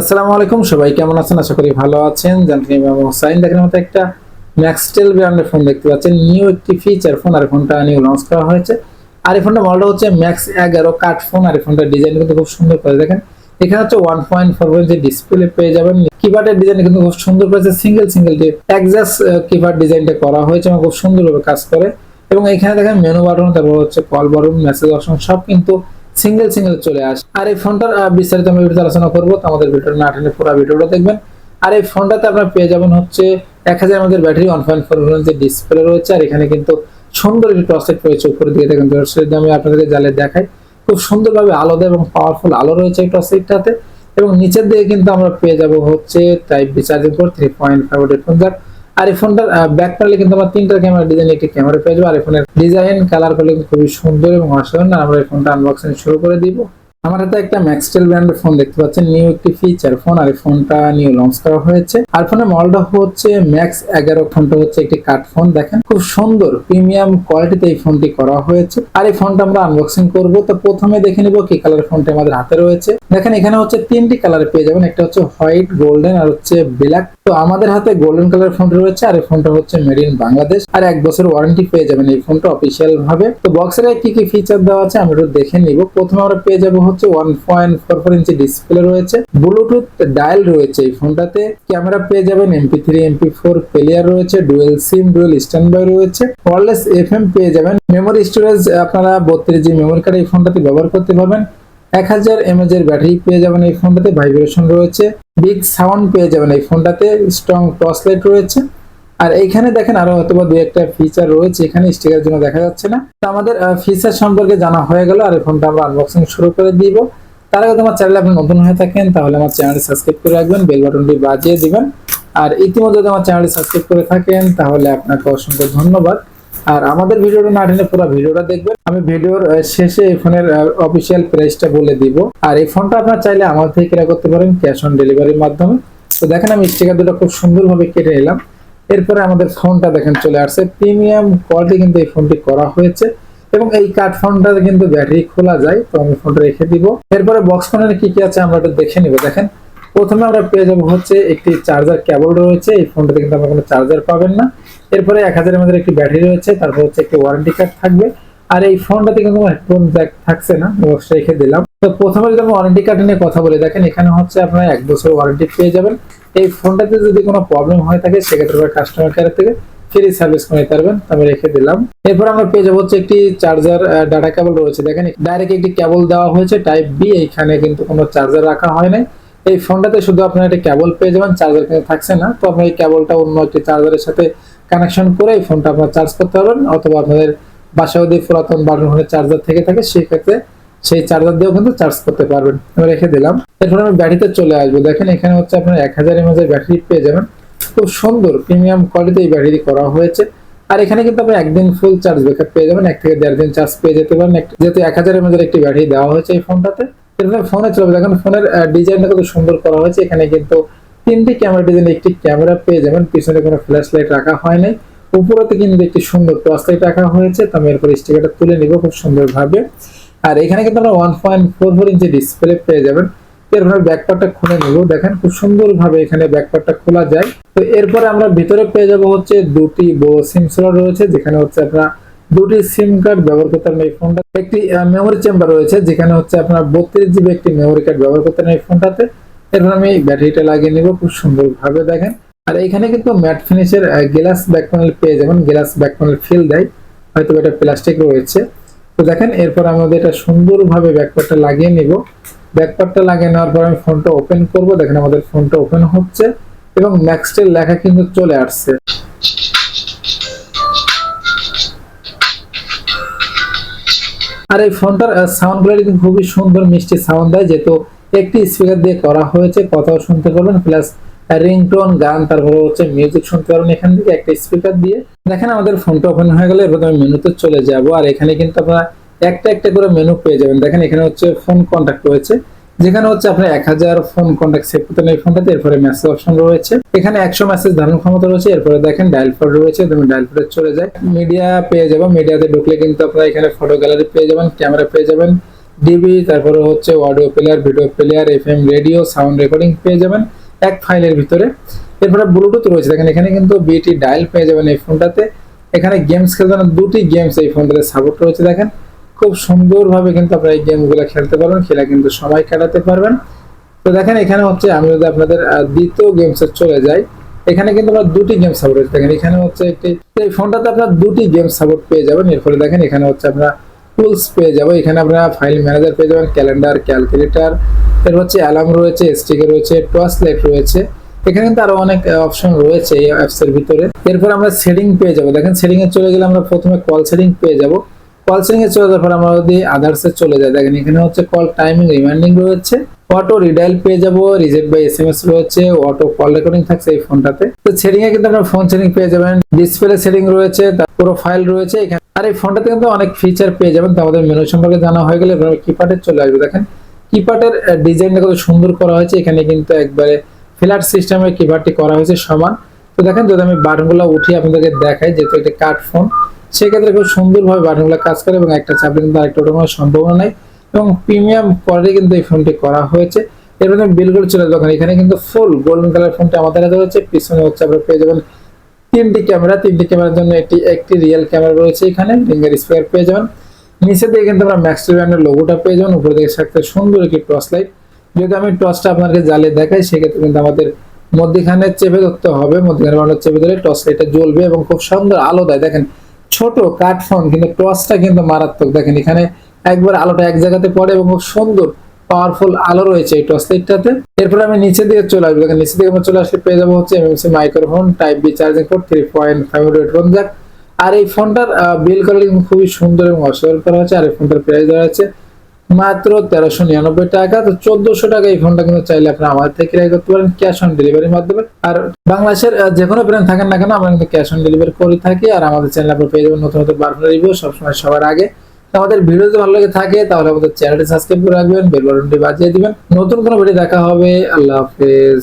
আসসালামু আলাইকুম, সবাই কেমন আছেন? আশা করি ভালো আছেন। জানতেন ইমাম হোসাইন দেখেন মতো একটা ম্যাক্সটেল ব্র্যান্ডের ফোন দেখতে পাচ্ছেন। নিউ একটি ফিচার ফোন আর ফোনটা নিউ লঞ্চ করা হয়েছে। আর এই ফোনটা মডেলটা হচ্ছে ম্যাক্স এগারো কাট ফোন আর এই ফোনটার ডিজাইন কিন্তু খুব সুন্দর করে দেখেন, এখানে হচ্ছে ওয়ান পয়েন্ট ফোর যে ডিসপ্লে পেয়ে যাবেন। কিবোর্ডের ডিজাইন কিন্তু খুব সুন্দর করেছে। সিঙ্গেল সিঙ্গেল যে একজাস্ট কিবোর্ড ডিজাইনটা করা হয়েছে এবং খুব সুন্দরভাবে কাজ করে। এবং এখানে দেখেন মেনু বাটন তারপর হচ্ছে কল বাটন মেসেজ অপশন সব কিন্তু সিঙ্গেল সিঙ্গেল চলে আসে। আর এই ফোনটার বিস্তারিত আমি ভিডিওতে আলোচনা করব। তো আমাদের ভিডিওটা না টেনে পুরো ভিডিওটা দেখবেন। আর এই ফোনটাতে আপনারা পেয়ে যাবেন হচ্ছে এক হাজার আমাদের ব্যাটারি ওয়ান পয়েন্ট ফোর যে ডিসপ্লে রয়েছে, আর এখানে কিন্তু সুন্দর একটি টসলাইট রয়েছে উপরে দিকে। দেখেন টসলাইট আমি আপনাদেরকে জালে দেখাই। খুব সুন্দরভাবে আলাদা এবং পাওয়ারফুল আলো রয়েছে এই টসলাইটটাতে এবং নিচের দিকে কিন্তু আমরা পেয়ে যাব হচ্ছে type B charging port three point five আর এই ফোনটার ব্যাক প্যানেলে কিন্তু আমরা তিনটা ক্যামেরা ডিজাইন একটি ক্যামেরা পেয়ে যাব। আর এই ফোনের ডিজাইন কালার করলে খুবই সুন্দর এবং অসাধারণ। আমরা এই ফোনটা আনবক্সিং শুরু করে দিব। আমার হাতে একটা ম্যাক্সটেল ব্র্যান্ডের ফোন দেখতে পাচ্ছেন। নিউ একটি ফিচার ফোন আর এই ফোনটা নিউ লঞ্চ করা হয়েছে। আর ফোনের মডেলটা হচ্ছে ম্যাক্স এগারো ফোনটা হচ্ছে একটি কাট ফোন দেখেন। খুব সুন্দর প্রিমিয়াম কোয়ালিটিতে এই ফোনটি করা হয়েছে। আর এই ফোনটা আমরা আনবক্সিং করব। তো প্রথমে দেখে নিব কি কালার ফোনটা আমাদের হাতে রয়েছে। দেখেন, এখানে হচ্ছে তিনটি কালার পেয়ে যাবেন। একটা হচ্ছে হোয়াইট গোল্ডেন আর হচ্ছে ব্ল্যাক তো আমাদের হাতে গোল্ডেন কালার ফোনটা রয়েছে, আর এই ফোনটা হচ্ছে মেড ইন বাংলাদেশ আর এক বছর ওয়ারেন্টি পেয়ে যাবেন এই ফোনটা অফিসিয়াল ভাবে। তো বক্সের কি কি ফিচার দেওয়া আছে, আমি একটু দেখে নিব। প্রথমে আমরা পেয়ে যাব হচ্ছে one point four four inch display রয়েছে ব্লুটুথ ডায়াল রয়েছে এই ফোনটাতে ক্যামেরা পেয়ে যাবেন MP three MP four player রয়েছে dual SIM dual standby রয়েছে ওয়ারলেস এফ এম পেয়ে যাবেন মেমোরি স্টোরেজ আপনারা বত্রিশ জি মেমোরি কার্ড এই ফোনটাতে ব্যবহার করতে পারবেন, এক হাজার এমএজ এর ব্যাটারি পেয়ে যাবেন এই ফোনটাতে ভাইব্রেশন রয়েছে বিগ সাউন্ড পেয়ে যাবেন এই ফোনটাতে স্ট্রং টর্চ লাইট রয়েছে আর এইখানে দেখেন আরও হয়তো বা দুই একটা ফিচার রয়েছে, এখানে স্টিকার জন্য দেখা যাচ্ছে না। তো আমাদের ফিচার সম্পর্কে জানা হয়ে গেল আর এই ফোনটা আমরা আনবক্সিং শুরু করে দিব। তার আগে তোমার চ্যানেলে আপনি নতুন হয়ে থাকেন, তাহলে আমার চ্যানেলটি সাবস্ক্রাইব করে রাখবেন বেল বাটনটি বাজিয়ে দিবেন। আর ইতিমধ্যে আমার চ্যানেলটি সাবস্ক্রাইব করে থাকেন, তাহলে আপনাকে অসংখ্য ধন্যবাদ। আর আমাদের ভিডিওটা না টেনে পুরো ভিডিওটা দেখবেন। আমি ভিডিওর শেষে এই ফোনের অফিসিয়াল প্রাইসটা বলে দিব। আর এই ফোনটা আপনার চাইলে আমার থেকে ক্রয় করতে পারেন ক্যাশ অন ডেলিভারির মাধ্যমে। তো দেখেন আমি স্টিকার দুটো খুব সুন্দরভাবে কেটে নিলাম। এরপরে আমাদের ফোনটা দেখেন চলে আসছে। প্রিমিয়াম কোয়ালিটি কিন্তু এই ফোনটি করা হয়েছে এবং এই কার্ড ফোনটাতে কিন্তু ব্যাটারি খোলা যায়, তো আমি ফোনটা রেখে দিব। এরপরে বক্স ফোনের কি কি আছে আমরা একটু দেখে নিব। দেখেন, প্রথমে আমরা পেয়ে যাব হচ্ছে একটি চার্জার কেবল রয়েছে, এই ফোনটাতে কিন্তু আমরা কোনো চার্জার পাবেন না। এরপরে এক হাজারের মধ্যে একটি ব্যাটারি রয়েছে, তারপর হচ্ছে একটি ওয়ারেন্টি কার্ড থাকবে। আর এই ফোনটাতে কিন্তু হেডফোন জ্যাক থাকছে না বক্সটা রেখে দিলাম। তো প্রথমে যদি আমি ওয়ারেন্টি কার্ড নিয়ে কথা বলি, দেখেন এখানে হচ্ছে আপনারা এক বছর ওয়ারেন্টি পেয়ে যাবেন। এই ফোনটাতে যদি কোনো প্রবলেম হয়ে থাকে, সেক্ষেত্রে কাস্টমার কেয়ার থেকে ফ্রি সার্ভিস করে নিতে পারবেন। আমি রেখে দিলাম। এরপর আমরা পেয়ে যাব হচ্ছে একটি চার্জার ডাটা কেবল রয়েছে। দেখেন ডাইরেক্ট একটি কেবল দেওয়া হয়েছে টাইপ বি এখানে কিন্তু কোনো চার্জার রাখা হয় নাই। এই ফোনটাতে শুধু আপনার একটা কেবল পেয়ে যাবেন চার্জার কিন্তু থাকছে না। তো আপনি এই কেবলটা অন্য একটি চার্জারের সাথে কানেকশন করে এই ফোনটা আপনার চার্জ করতে পারবেন। অথবা আপনাদের বাসায় যদি পুরাতন বাটন ফোনের চার্জার থেকে থাকে, সেক্ষেত্রে সেই চার্জার দিয়েও কিন্তু চার্জ করতে পারবেন। আমি রেখে দিলাম। এরপর আমি ব্যাটারিতে চলে আসব। দেখেন এখানে হচ্ছে আপনার এক হাজার এমএজ এর ব্যাটারি পেয়ে যাবেন। খুব সুন্দর প্রিমিয়াম কোয়ালিটি এই ব্যাটারি করা হয়েছে। আর এখানে কিন্তু আপনি একদিন ফুল চার্জ ব্যাকআপ পেয়ে যাবেন। এক থেকে দেড় দিন চার্জ পেয়ে যেতে পারেন। যেহেতু এক হাজার এমএজ এর একটি ব্যাটারি দেওয়া হয়েছে এই ফোনটাতে এরপরে ফোনে চলবে দেখেন ফোনের ডিজাইনটা কত সুন্দর করা হয়েছে। এখানে কিন্তু তিনটি ক্যামেরা ডিজাইন একটি ক্যামেরা পেয়ে যাবেন। পিছনে কোনো ফ্ল্যাশ লাইট রাখা হয় নাই। উপরেতে কিন্তু একটি সুন্দর টর্চ লাইট রাখা হয়েছে। তো আমি এরপর স্টিকারটা তুলে নিব খুব সুন্দরভাবে। আর এখানে কিন্তু আমরা one point four four inch display পেয়ে যাবেন। এরপরে ব্যাকপার্টটা খুলে নিব। দেখেন খুব সুন্দরভাবে এখানে ব্যাকপার্টটা খোলা যায়। তো এরপরে আমরা ভিতরে পেয়ে যাব হচ্ছে দুটি বড় সিম স্লট রয়েছে, যেখানে হচ্ছে আপনার দুটি সিম কার্ড ব্যবহার করতে পারেন এই ফোনটা একটি মেমোরি চেম্বার রয়েছে, যেখানে হচ্ছে আপনার বত্রিশ জিবি একটি মেমোরি কার্ড ব্যবহার করতে পারেন এই ফোনটাতে এরপর আমি ব্যাটারিটা লাগিয়ে নিব, খুব সুন্দরভাবে দেখেন। আর এখানে কিন্তু ম্যাট ফিনিশের গ্লাস ব্যাক প্যানেল পেয়ে যাবেন। গ্লাস ব্যাক প্যানেল ফিল দেয়। হয়তো এটা প্লাস্টিক রয়েছে। তো দেখেন, এরপর আমাদের এটা সুন্দরভাবে ব্যাকপার্টটা লাগিয়ে নিব। ব্যাকপার্টটা লাগিয়ে নেওয়ার পর আমি ফোনটা ওপেন করব। দেখেন আমাদের ফোনটা ওপেন হচ্ছে এবং নেক্সটের লেখা কিন্তু চলে আসছে। আর এই ফোনটার সাউন্ড কোয়ালিটি খুবই সুন্দর, মিষ্টি সাউন্ড দেয়। যেহেতু একটি স্পিকার দিয়ে করা হয়েছে, কথাও শুনতে পারবেন প্লাস রিংটোন, গান, তারপরে হচ্ছে মিউজিক শুনতে পারবেন এখান থেকে একটা স্পিকার দিয়ে। দেখেন আমাদের ফোনটা ওপেন হয়ে গেলে, এরপর আমি মেনুতে চলে যাব। আর এখানে কিন্তু আপনারা একটা একটা করে মেনু পেয়ে যাবেন। দেখেন এখানে হচ্ছে ফোন কন্ট্যাক্ট রয়েছে, যেখানে হচ্ছে আপনার এক হাজার ফোন কন্ট্যাক্ট সেভ করতে এই ফোনটাতে এরপরে মেসেজ অপশন রয়েছে। এখানে একশো মেসেজ ধারণ ক্ষমতা রয়েছে। এরপরে দেখেন ডায়াল ফোড রয়েছে তুমি ডায়াল ফোডে চলে যায় মিডিয়া পেয়ে যাব। মিডিয়াতে ঢুকলে কিন্তু আপনারা এখানে ফটো গ্যালারি পেয়ে যাবেন ক্যামেরা পেয়ে যাবেন ডিবি তারপরে হচ্ছে audio player video player FM radio sound recording পেয়ে যাবেন। এক ফাইলের ভিতরে। এরপরে ব্লুটুথ রয়েছে। দেখেন, এখানে কিন্তু বিটি ডায়াল পেয়ে যাবেন এই ফোনটাতে। এখানে গেমস খেলতে জন্য দুটি গেমস এই ফোনটাতে সাপোর্ট রয়েছে, দেখেন। খুব সুন্দরভাবে কিন্তু আপনারা এই গেমগুলো খেলতে পারবেন, খেলে কিন্তু সময় কাটাতে পারবেন। তো দেখেন, এখানে হচ্ছে আমি যদি আপনাদের দ্বিতীয় গেমসে চলে যাই, এখানে কিন্তু আমরা দুটি গেম সাপোর্ট রয়েছে। দেখেন, এখানে হচ্ছে একটি এই ফোনটাতে আপনার দুটি গেম সাপোর্ট পেয়ে যাবেন। এরপরে দেখেন, এখানে হচ্ছে আমরা টুলস পেয়ে যাব এখানে আপনারা ফাইল ম্যানেজার পেয়ে যাবেন ক্যালেন্ডার ক্যালকুলেটর এর হচ্ছে অ্যালার্ম রয়েছে স্টিকার রয়েছে, টর্চ লাইট রয়েছে। এখানে কিন্তু আরও অনেক অপশন রয়েছে এই অ্যাপস এর ভিতরে। এরপর আমরা সেটিং পেয়ে যাব। দেখেন সেটিং এ চলে গেলে আমরা প্রথমে কল সেটিং পেয়ে যাব। কল সেটিং এ চলে যাওয়ার পর আমরা যদি আদার্স এ চলে যাই, দেখেন এখানে হচ্ছে কল টাইমিং রিমাইন্ডিং রয়েছে। অটো রিডাইল পেয়ে যাব রিজেক্ট বাই এসএমএস রয়েছে অটো কল রেকর্ডিং থাকছে এই ফোনটাতে। তো সেটিং এ কিন্তু আপনার ফোন সেটিং পেয়ে যাবেন। ডিসপ্লে সেটিং রয়েছে, তার প্রোফাইল রয়েছে। এখানে আর এই ফোনটাতে কিন্তু অনেক ফিচার পেয়ে যাবেন। তো আমাদের মেনু সম্পর্কে জানা হয়ে গেলে এবার কিপ্যাডে চলে আসবে। দেখেন কিপ্যাডের ডিজাইনটা কত সুন্দর করা হয়েছে। এখানে কিন্তু একবারে ফ্ল্যাট সিস্টেমের কিপ্যাডটি করা হয়েছে সমান। তো দেখেন, যদি আমি বাটনগুলো উঠিয়ে আপনাদেরকে দেখাই, যেহেতু একটা কাঠ ফোন সেক্ষেত্রে খুব সুন্দরভাবে বাটনগুলো কাজ করে এবং একটা চাপে কিন্তু আরেকটা ওঠানোর সম্ভাবনা নাই। এবং প্রিমিয়াম কোয়ালিটি কিন্তু এই ফোনটি করা হয়েছে। এরপরে বিলগুলো চলে দেখেন এখানে কিন্তু ফুল গোল্ডেন কালার ফোনটা আমাদের হাতে রয়েছে। পিছনে হচ্ছে আপনারা পেয়ে যাবেন তিনটি ক্যামেরা তিনটি ক্যামেরার জন্য একটি একটি রিয়েল ক্যামেরা রয়েছে এখানে। রিঙ্গের স্পেয়ার পেয়ে যাবেন। নিচে দিয়ে কিন্তু আমরা ম্যাক্স ব্র্যান্ডের লোগোটা পেয়ে যাবেন। উপরে দিকে থাকতে সুন্দর একটি টর্চ লাইট যদি আমি টর্চটা আপনাকে জ্বালিয়ে দেখাই, সেক্ষেত্রে কিন্তু আমাদের মধ্যখানে চেপে ধরতে হবে। মধ্যখানে আমরা চেপে ধরে টর্চ লাইটটা জ্বলবে এবং খুব সুন্দর আলো দেয়। দেখেন, ছোট কাঠ ফোন, কিন্তু টর্চটা কিন্তু মারাত্মক। দেখেন, এখানে একবার আলোটা এক জায়গাতে পড়ে এবং খুব সুন্দর পাওয়ারফুল আলো রয়েছে এই টর্চ লাইটটাতে এরপর আমি নিচে দিকে চলে আসব। দেখেন, নিচে দিকে আমরা চলে আসলে পেয়ে যাব হচ্ছে MMC microphone type B charging port three point five headphone jack আর এই ফোনটার বিল কোয়ালিটি খুবই সুন্দর এবং অসাধারণ করা হয়েছে। আর এই ফোনটার প্রাইস দেওয়া হচ্ছে মাত্র তেরোশো নিরানব্বই টাকা। তো চোদ্দশো টাকা এই ফোনটা কিন্তু চাইলে আপনি আমাদের থেকে ক্রয় করতে পারেন ক্যাশ অন ডেলিভারির মাধ্যমে। আর বাংলাদেশের যে কোনো ব্র্যান্ড থাকেন না কেন, আমরা কিন্তু ক্যাশ অন ডেলিভারি করে থাকি। আর আমাদের চ্যানেল আপনার পেয়ে যাবেন নতুন নতুন বারফোন রিভিউ সবসময় সবার আগে। আমাদের ভিডিও যদি ভালো লাগে থাকে, তাহলে আমাদের চ্যানেলটি সাবস্ক্রাইব করে রাখবেন বেল বাটনটি বাজিয়ে দিবেন। নতুন কোনো ভিডিও দেখা হবে, আল্লাহ হাফেজ।